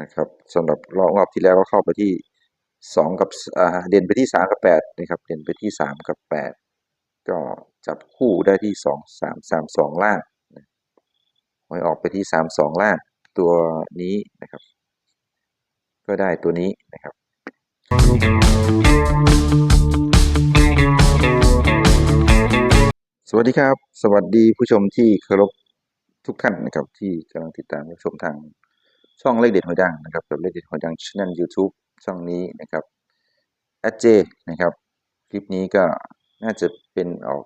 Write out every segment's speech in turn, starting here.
นะครับสำหรับรอบรอบที่แล้วก็เข้าไปที่สองกับเด่นไปที่สามกับแปดนะครับเด่นไปที่สามกับแปดก็จับคู่ได้ที่สองสามสามสองล่างหวยออกไปที่สามสองล่างตัวนี้นะครับ ก็ได้ตัวนี้นะครับสวัสดีครับ สวัสดีผู้ชมที่เคารพทุกท่านนะครับที่กำลังติดตามรับชมทาง ช่องเลขเด็ดหอยดังนะครับกับเลขเด็ดหอยดังช่อง YouTube ช่องนี้นะครับแอดเจนะครับคลิปนี้ก็น่าจะเป็นออก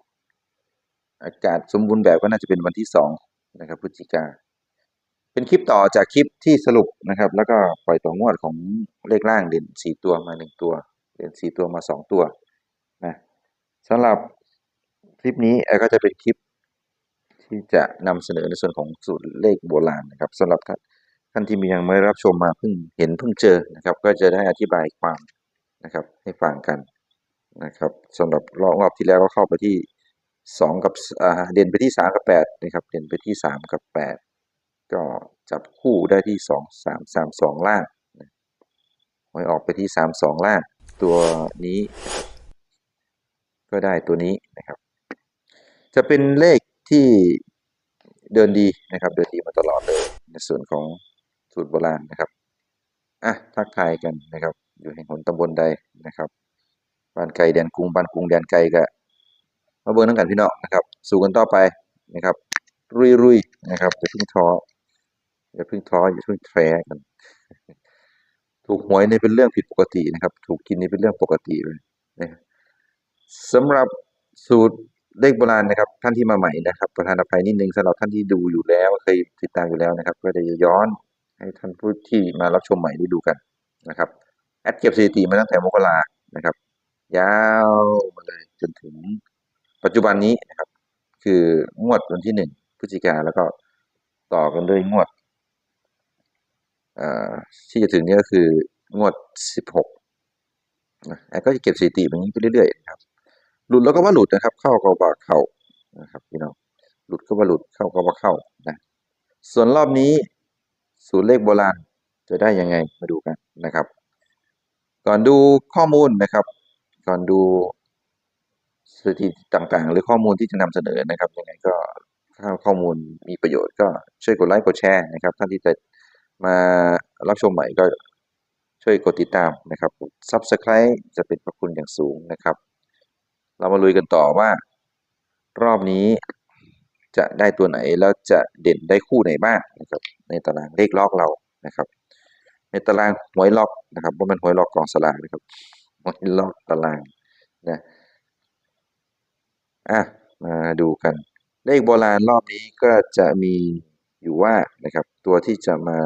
อากาศสมบูรณ์แบบก็น่าจะเป็นวันที่สองนะครับพฤศจิกาเป็นคลิปต่อจากคลิปที่สรุปนะครับ แล้วก็ปล่อยต่องวดของเลขล่างเด่นสี่ตัวมาหนึ่งตัวเด่นสี่ตัวมาสองตัวนะสำหรับคลิปนี้ก็จะเป็นคลิปที่จะนำเสนอในส่วนของสูตรเลขโบราณนะครับสำหรับ ท่านที่มียังไม่รับชมมาเพิ่งเห็นเพิ่งเจอนะครับ ก็จะได้อธิบายความนะครับให้ฟังกันนะครับสำหรับรอบรอบที่แล้วก็เข้าไปที่สองกับเด่นไปที่สามกับแปดนะครับเด่นไปที่สามกับแปดก็จับคู่ได้ที่สองสามสามสองล่างหวยออกไปที่สามสองล่าง ตัวนี้ ก็ได้ตัวนี้นะครับ จะเป็นเลขที่เดินดีนะครับ เดินดีมาตลอดเลยในส่วนของ สูตรโบราณนะครับอะทักทายกันนะครับ อยู่แห่งหนตำบลใดนะครับบ้านไก่แดนกรุงบ้านกรุงแดนไก่ก็มาเบิ่งน้ำกันพี่น้องนะครับ สู่กันต่อไปนะครับ รุยๆนะครับอย่าเพิ่งท้ออย่าเพิ่งท้ออย่าเพิ่งแท้กัน ถูกหวยนี่เป็นเรื่องผิดปกตินะครับ ถูกกินนี่เป็นเรื่องปกติเลยนะสำหรับสูตรเลขโบราณนะครับ ท่านที่มาใหม่นะครับ ประธานอภัยนิดนึงสำหรับท่านที่ดูอยู่แล้วเคยติดตามอยู่แล้วนะครับ ก็จะย้อน ให้ท่านผู้ที่มารับชมใหม่ได้ดูกันนะครับแอดเก็บสถิติมาตั้งแต่มกรานะครับ ยาวมาเลยจนถึงปัจจุบันนี้นะครับ คืองวดวันที่หนึ่งพฤศจิกาแล้วก็ต่อกันด้วยงวดที่จะถึงนี้ก็คืองวดสิบหกแอดก็จะเก็บสถิติแบบนี้ไปเรื่อยๆนะครับ หลุดแล้วก็ว่าหลุดนะครับ เข้าก็ว่าเข้านะครับพี่น้องหลุดก็ว่าหลุดเข้าก็ว่าเข้านะส่วนรอบนี้ สูตรเลขโบราณจะได้ยังไงมาดูกันนะครับ ก่อนดูข้อมูลนะครับ ก่อนดูสถิติต่างๆ หรือข้อมูลที่จะนำเสนอนะครับยังไงก็ถ้าข้อมูลมีประโยชน์ก็ช่วยกดไลค์กดแชร์นะครับท่านที่จะมารับชมใหม่ก็ช่วยกดติดตามนะครับ Subscribe จะเป็นพระคุณอย่างสูงนะครับ เรามาลุยกันต่อว่ารอบนี้ จะได้ตัวไหนแล้วจะเด่นได้คู่ไหนบ้างนะครับในตารางเลขล็อกเรานะครับ ในตารางหวยล็อกนะครับว่ามันหวยล็อกกองสลากนะครับหวยล็อกตารางนะอะมาดูกัน เลขโบราณรอบนี้ก็จะมีอยู่ว่านะครับตัวที่จะมา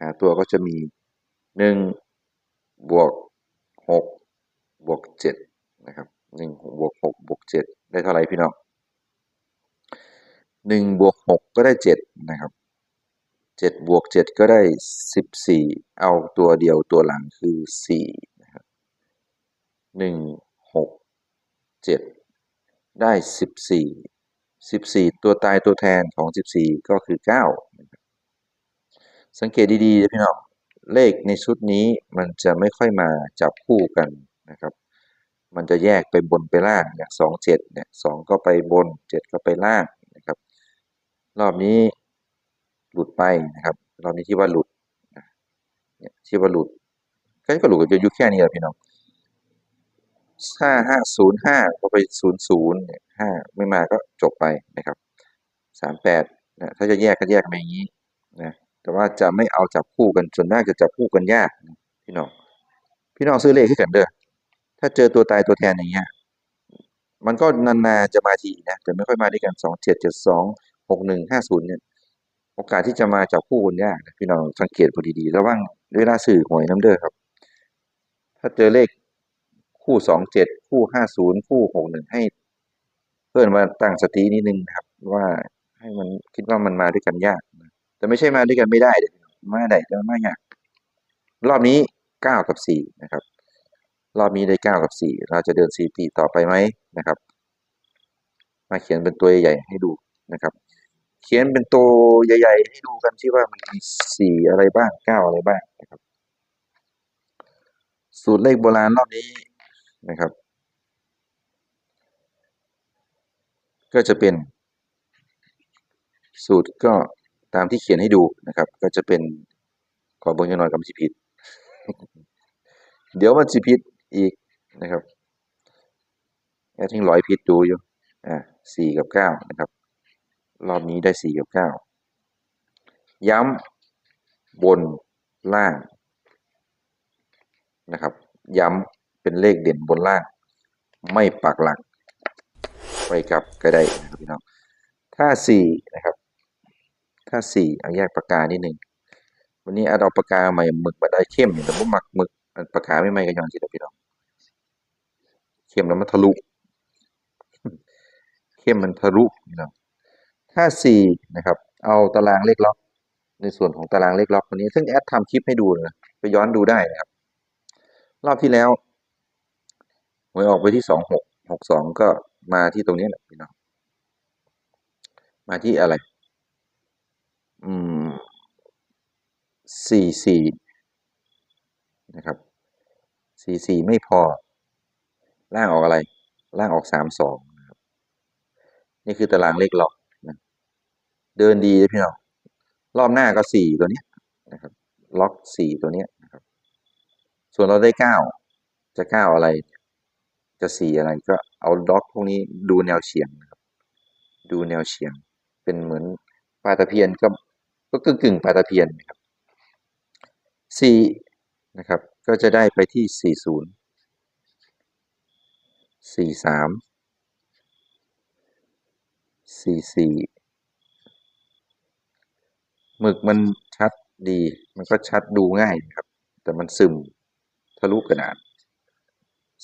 หาตัวก็จะมีหนึ่งบวกหกบวกเจ็ดนะครับหนึ่งบวกหกบวกเจ็ดได้เท่าไหร่พี่น้อง หนึ่งบวกหกก็ได้เจ็ดนะครับเจ็ดบวกเจ็ดก็ได้สิบสี่เอาตัวเดียวตัวหลังคือสี่นะครับหนึ่งหกเจ็ดได้สิบสี่สิบสี่ตัวตายตัวแทนของสิบสี่ก็คือเก้าสังเกตดีๆนะพี่น้องเลขในชุดนี้มันจะไม่ค่อยมาจับคู่กันนะครับ มันจะแยกไปบนไปล่างอย่างสองเจ็ดเนี่ยสองก็ไปบนเจ็ดก็ไปล่าง รอบนี้หลุดไปนะครับ รอบนี้ที่ว่าหลุดเนี่ยที่ว่าหลุดก็ก็หลุดก็จะอยู่แค่นี้แหละพี่น้องห้าห้าศูนย์ห้าก็ไปศูนย์ศูนย์เนี่ยห้าไม่มาก็จบไปนะครับสามแปดนะถ้าจะแยกก็แยกมาอย่างนี้นะแต่ว่าจะไม่เอาจับคู่กันส่วนมากจะจับคู่กันยากพี่น้องพี่น้องซื้อเลขให้กันเด้อถ้าเจอตัวตายตัวแทนอย่างเงี้ยมันก็นานๆจะมาทีนะแต่ไม่ค่อยมาด้วยกันสองเจ็ดเจ็ดสอง หกหนึ่งห้าศูนย์เนี่ยโอกาสที่จะมาจับคู่กันยากนะพี่น้องสังเกตพอดีๆระวังเวลาสื่อหวยน้ำเด้อครับ ถ้าเจอเลขคู่สองเจ็ดคู่ห้าศูนย์คู่หกหนึ่งให้ เพื่อนมาตั้งสตินิดนึงนะครับ ว่าให้มันคิดว่ามันมาด้วยกันยากนะแต่ไม่ใช่มาด้วยกันไม่ได้เดมาได้แต่มายากรอบนี้เก้ากับสี่นะครับ รอบนี้ได้เก้ากับสี่เราจะเดินสถิติต่อไปไหมนะครับ มาเขียนเป็นตัวใหญ่ให้ดูนะครับ เขียนเป็นตัวใหญ่ ๆ ให้ดูกันที่ว่ามันมีสี่อะไรบ้างเก้าอะไรบ้างนะครับ สูตรเลขโบราณรอบนี้นะครับ ก็จะเป็น สูตรก็ตามที่เขียนให้ดูนะครับ ก็จะเป็นขอเบิ่งหน่อยกับสิผิดเดี๋ยวมันสิผิดอีกนะครับแอดยังร้อยผิดดูอยู่อ่าสี่กับเก้านะครับ รอบนี้ได้สี่กับเก้าย้ำบนล่างนะครับ ย้ำเป็นเลขเด่นบนล่าง ไม่ปักหลัก ไปกลับก็ได้นะครับพี่น้องถ้าสี่นะครับ ถ้าสี่เอาแยกปากกานิดนึงวันนี้เอาปากกาใหม่หมึกมาได้เข้มแต่ผมมักหมึกอันปากกาไม่ไหม่ก็ย้อนสิครับพี่น้องเข้มแล้วมันทะลุ เข้มมันทะลุพี่น้อง ถ้าสี่นะครับ เอาตารางเลขล็อก ในส่วนของตารางเลขล็อกวันนี้ ซึ่งแอดทำคลิปให้ดูนะไปย้อนดูได้นะครับ รอบที่แล้วหวยออกไปที่สองหกหกสองก็มาที่ตรงนี้แหละพี่น้อง มาที่อะไร อืมสี่สี่นะครับสี่สี่ไม่พอ ล่างออกอะไร ล่างออกสามสองนะครับนี่คือตารางเลขล็อก เดินดีเลยพี่น้องรอบหน้าก็สี่ตัวนี้นะครับ ล็อกสี่ตัวนี้นะครับ ส่วนเราได้เก้าจะเก้าอะไร จะสี่อะไรก็เอาล็อกพวกนี้ดูแนวเฉียงนะครับ ดูแนวเฉียง เป็นเหมือนปลาตะเพียนก็ก็กึ่งกึ่งปลาตะเพียนนะครับสี่นะครับ ก็จะได้ไปที่สี่ศูนย์สี่สามสี่สี่ หมึกมันชัดดี มันก็ชัดดูง่ายครับ แต่มันซึมทะลุกระดาษ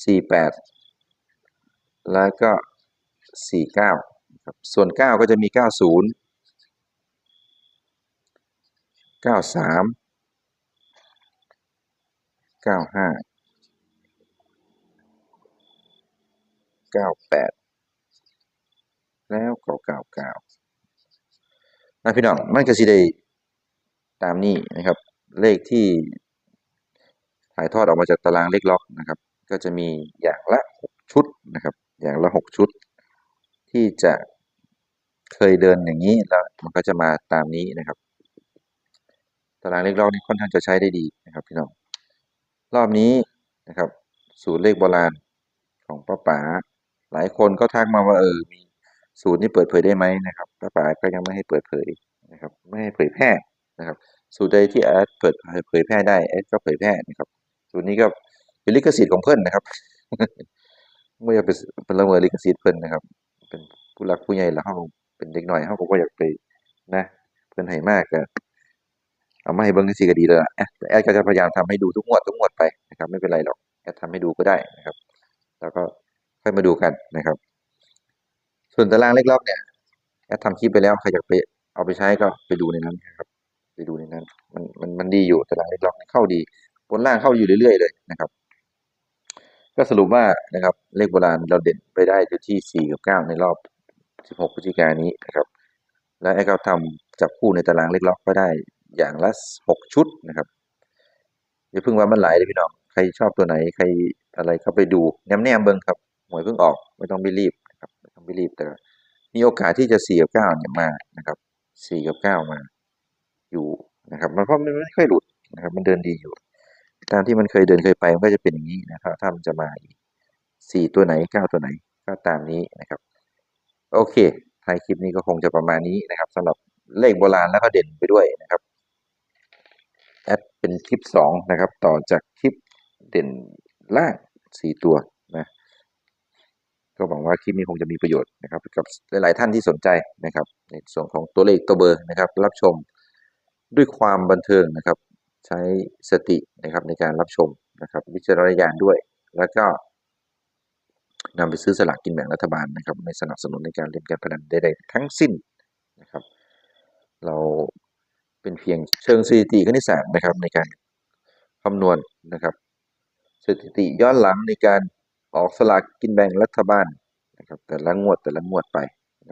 สี่แล้วก็สี่เก้าครับส่วนเก้าก็จะมีเก้าศูนย์เก้าสามเก้าห้าเก้าแล้วเก้าเก้าเก้านะพี่น้อง มันก็สิได้ ตามนี้นะครับ เลขที่ถ่ายทอดออกมาจากตารางเลขล็อกนะครับ ก็จะมีอย่างละหกชุดนะครับ อย่างละหกชุด ที่จะเคยเดินอย่างนี้แล้วมันก็จะมาตามนี้นะครับ ตารางเลขล็อกนี่ค่อนข้างจะใช้ได้ดีนะครับพี่น้องรอบนี้นะครับ สูตรเลขโบราณของป้าป๋าหลายคนก็ทักมาว่าเออมีสูตรนี้เปิดเผยได้ไหมนะครับป้าป๋าก็ยังไม่ให้เปิดเผยนะครับ ไม่ให้เผยแพร่ นะครับ สูตรใดที่แอดเปิดเผยแพร่ได้แอดก็เผยแพร่นะครับ สูตรนี้ก็เป็นลิขสิทธิ์ของเพื่อนนะครับไม่อยากเป็นละเมิดลิขสิทธิ์เพื่อนนะครับ เป็นผู้หลักผู้ใหญ่แล้วเขาเป็นเด็กหน่อยเขาก็บ่อยากไปนะ เพื่อนให้มากก็เอามาให้เบิ่งจังซี่ก็ดีแล้วแอะแต่แอดก็จะพยายามทำให้ดูทุกงวดทุกงวดไปนะครับ ไม่เป็นไรหรอกแอดทำให้ดูก็ได้นะครับ แล้วก็ค่อยมาดูกันนะครับ ส่วนตารางเลขล็อกเนี่ยแอดทำคลิปไปแล้วใครอยากไปเอาไปใช้ก็ไปดูในนั้นนะครับ ไปดูในนั้น มันมันมันดีอยู่ตารางเลขล็อกเข้าดีบนล่างเข้าอยู่เรื่อยๆเลยนะครับ ก็สรุปว่านะครับเลขโบราณเราเด่นไปได้อยู่ที่ 4 กับ 9 ในรอบ 16พฤศจิกายนนี้นะครับ และไอ้เขาทำจับคู่ในตารางเลขล็อกก็ได้อย่างละ 6 ชุดนะครับอย่าเพิ่งว่ามันไหลเลยพี่น้องใครชอบตัวไหนใครอะไรเข้าไปดูแนมแนมเบิ่งครับหวยเพิ่งออกไม่ต้องไปรีบนะครับไม่ต้องไปรีบแต่มีโอกาสที่จะ4กับ9เนี่ยมานะครับ4กับ9มา อยู่นะครับมันเพราะมันไม่ค่อยหลุดนะครับ มันเดินดีอยู่ ตามที่มันเคยเดินเคยไปมันก็จะเป็นอย่างนี้นะครับ ถ้ามันจะมาอีกสี่ตัวไหนเก้าตัวไหนก็ตามนี้นะครับ โอเคท้ายคลิปนี้ก็คงจะประมาณนี้นะครับสำหรับเลขโบราณแล้วก็เด่นไปด้วยนะครับแอดเป็นคลิปสองนะครับ ต่อจากคลิปเด่นล่างสี่ตัวนะก็หวังว่าคลิปนี้คงจะมีประโยชน์นะครับ กับหลาย ๆ ท่านที่สนใจนะครับ ในส่วนของตัวเลขตัวเบอร์นะครับ รับชม ด้วยความบันเทิงนะครับ ใช้สตินะครับในการรับชมนะครับ วิจารณญาณด้วย แล้วก็นำไปซื้อสลากกินแบ่งรัฐบาลนะครับ ไม่สนับสนุนในการเล่นการพนันใดๆทั้งสิ้นนะครับ เราเป็นเพียงเชิงสถิติคณิตศาสตร์นะครับในการคำนวณนะครับสถิติย้อนหลังในการออกสลากกินแบ่งรัฐบาลนะครับแต่ละงวดแต่ละงวดไป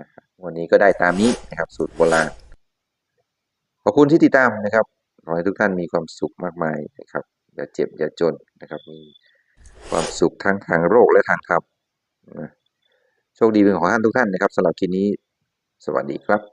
นะครับวันนี้ก็ได้ตามนี้นะครับสูตรโบราณ ขอบคุณที่ติดตามนะครับ ขอให้ทุกท่านมีความสุขมากมายนะครับ อย่าเจ็บอย่าจนนะครับ มีความสุขทั้งทางโรคและทางธรรมนะโชคดีเป็นของท่านทุกท่านนะครับสำหรับคลิปนี้ สวัสดีครับ